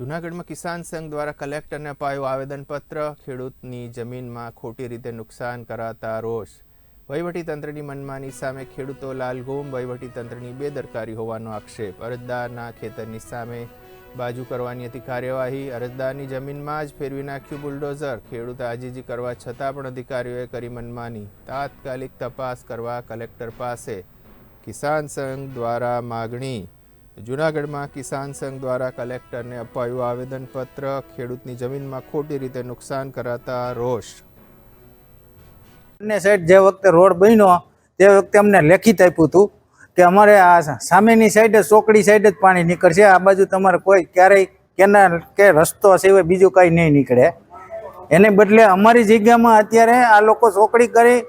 જૂનાગઢમાં કિસાન સંઘ દ્વારા કલેક્ટરને અપાયું આવેદનપત્ર. ખેડૂતની જમીનમાં ખોટી રીતે નુકસાન કરાતા રોષ. વહીવટીતંત્રની મનમાની સામે ખેડૂતો લાલઘૂમ વહીવટીતંત્રની બેદરકારી હોવાનો આક્ષેપ. અરજદારના ખેતરની સામે બાજુ કરવાની હતી કાર્યવાહી. અરજદારની જમીનમાં જ ફેરવી નાખ્યું બુલડોઝર. ખેડૂત આજીજી કરવા છતાં પણ અધિકારીઓએ કરી મનમાની. તાત્કાલિક તપાસ કરવા કલેક્ટર પાસે કિસાન સંઘ દ્વારા માગણી. જૂનાગઢમાં કિસાન સંઘ દ્વારા કલેક્ટરને અપાયું આવેદનપત્ર. ખેડૂતની જમીનમાં ખોટી રીતે નુકસાન કરાતા રોષ. બંને સાઈડ જે વખતે રોડ બન્યો, તે વખતે અમને લેખિત આપ્યું હતું કે અમારે આ સામેની સાઈડ જ, ચોકડી સાઈડ જ પાણી નીકળશે. આ બાજુ તમારે કોઈ ક્યારેય કેનાલ કે રસ્તો સિવાય બીજું કાંઈ નહીં નીકળે. એને બદલે અમારી જગ્યામાં અત્યારે આ લોકો ચોકડી કરી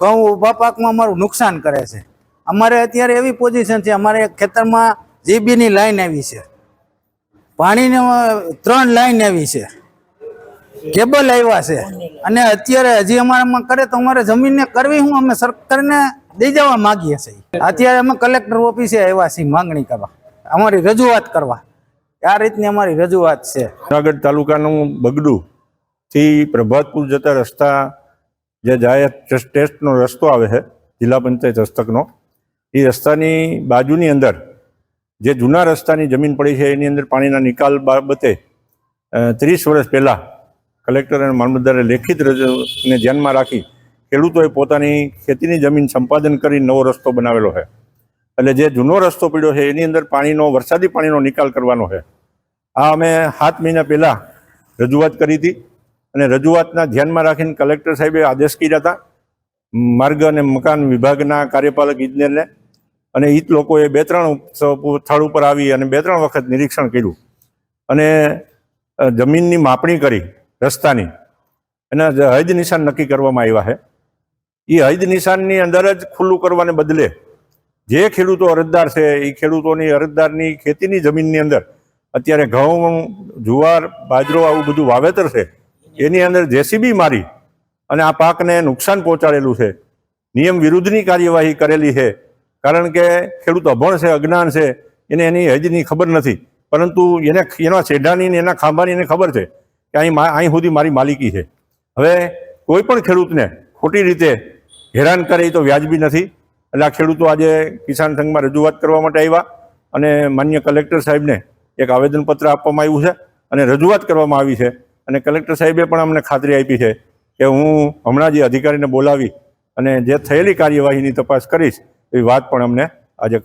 ઘઉં ઊભા પાકમાં અમારું નુકસાન કરે છે. અમારે અત્યારે એવી પોઝિશન છે, અમારે ખેતરમાં જીબીની લાઈન આવી છે. પાણીની ત્રણ લાઈન આવી છે. કેબલ આવ્યા છે. અને અત્યારે હજી અમારામાં કરે તો અમારે જમીનને કરવી હું, અમે સરકારને દઈ જવા માગીએ છીએ. અત્યારે અમે કલેક્ટર ઓફિસે આવ્યા છીએ માંગણી કરવા. અમારી રજૂઆત કરવા. આ રીતની અમારી રજૂઆત છે. જુનાગઢ તાલુકાનું બગડું થી પ્રભાતપુર જતા રસ્તા જે જાય ટેસ્ટનો રસ્તો આવે છે, જિલ્લા પંચાયત હસ્તકનો, એ રસ્તાની બાજુની અંદર જે જૂના રસ્તાની જમીન પડી છે, એની અંદર પાણીના નિકાલ બાબતે ત્રીસ વર્ષ પહેલાં કલેક્ટર અને મામલતદારે લેખિત રજૂને ધ્યાનમાં રાખી ખેડૂતોએ પોતાની ખેતીની જમીન સંપાદન કરી નવો રસ્તો બનાવેલો છે. એટલે જે જૂનો રસ્તો પડ્યો છે, એની અંદર પાણીનો, વરસાદી પાણીનો નિકાલ કરવાનો છે. આ અમે સાત મહિના પહેલાં રજૂઆત કરી હતી અને રજૂઆતના ધ્યાનમાં રાખીને કલેક્ટર સાહેબે આદેશ કર્યા હતા. માર્ગ અને મકાન વિભાગના કાર્યપાલક ઇજનેરને અને એ જ લોકોએ બે ત્રણ સ્થળ ઉપર આવી અને બે ત્રણ વખત નિરીક્ષણ કર્યું. અને જમીનની માપણી કરી રસ્તાની. એના હદ નિશાન નક્કી કરવામાં આવ્યા છે. એ હદ નિશાનની અંદર જ ખુલ્લું કરવાને બદલે જે ખેડૂતો અરજદાર છે એ ખેડૂતોની અરજદારની ખેતીની જમીનની અંદર અત્યારે ઘઉં, જુવાર, બાજરો આવું બધું વાવેતર છે. એની અંદર જેસીબી મારી અને આ પાકને નુકસાન પહોંચાડેલું છે. નિયમ વિરુદ્ધની કાર્યવાહી કરેલી છે. કારણ કે ખેડૂત અભણ છે, અજ્ઞાન છે, એને એની હજની ખબર નથી. પરંતુ એને એના છેડાની એના ખાંભાની એને ખબર છે કે અહીં અહીં સુધી મારી માલિકી છે. હવે કોઈ પણ ખેડૂતને ખોટી રીતે હેરાન કરે તો વ્યાજબી નથી. એટલે આ ખેડૂતો આજે કિસાન સંઘમાં રજૂઆત કરવા માટે આવ્યા અને માન્ય કલેક્ટર સાહેબને એક આવેદનપત્ર આપવામાં આવ્યું છે અને રજૂઆત કરવામાં આવી છે. અને કલેક્ટર સાહેબે પણ અમને ખાતરી આપી છે કે હું હમણાં જે અધિકારીને બોલાવી અને જે થયેલી કાર્યવાહીની તપાસ કરીશ એવી વાત પણ અમને આજે